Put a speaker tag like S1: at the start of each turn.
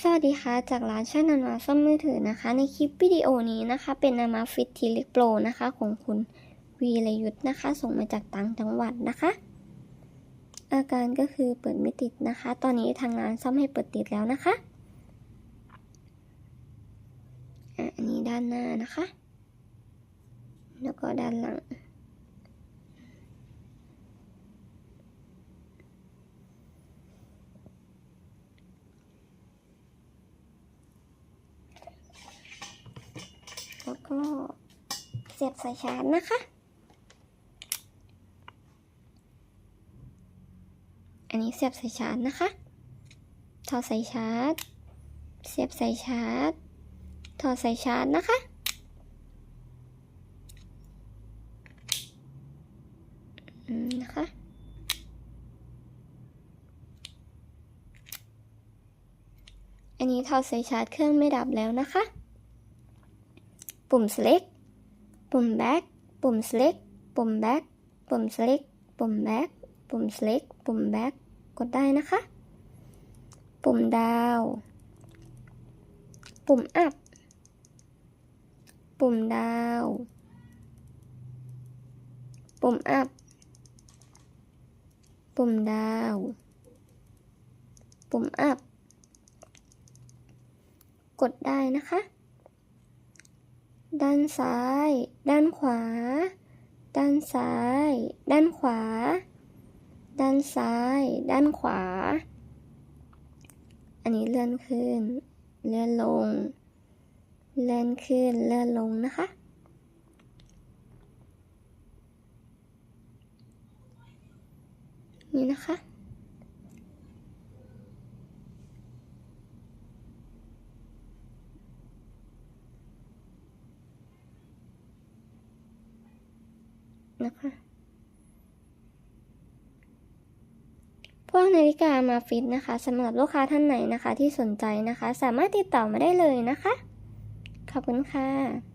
S1: สวัสดีค่ะจากร้านช่างนามาซ่อมมือถือนะคะ ในคลิปวิดีโอนี้นะคะ เป็นนามาฟิตทีเล็กโปรนะคะของคุณวีรยุทธ์นะคะ ส่งมาจากต่างจังหวัดนะคะ อาการก็คือเปิดไม่ติดนะคะ ตอนนี้ทางร้านซ่อมให้เปิดติดแล้วนะคะอะอันนี้ด้านหน้านะคะ แล้วก็ด้านหลัง ก็เสียบสายชาร์จนะคะ อันนี้เสียบสายชาร์จนะคะถอดสายชาร์จ เสียบสายชาร์จถอดสายชาร์จนะคะอืมนะคะอันนี้ถอดสายชาร์จเครื่องไม่ดับแล้วนะคะ ปุ่ม select ปุ่ม back ปุ่ม select ปุ่ม back ปุ่ม select ปุ่ม back ปุ่ม select ปุ่ม back กดได้นะคะ ปุ่มดาว ปุ่ม up ปุ่มดาว ปุ่ม up ปุ่มดาว ปุ่ม up กดได้นะคะ ด้านซ้าย ด้านขวา ด้านซ้าย ด้านขวา ด้านซ้าย ด้านขวา อันนี้เลื่อนขึ้น เลื่อนลง เลื่อนขึ้น เลื่อนลงนะคะ นี่นะคะ นะคะพวกนาฬิกามาฟิตนะคะสำหรับลูกค้าท่านไหนนะคะที่สนใจนะคะ สามารถติดต่อมาได้เลยนะคะ ขอบคุณค่ะ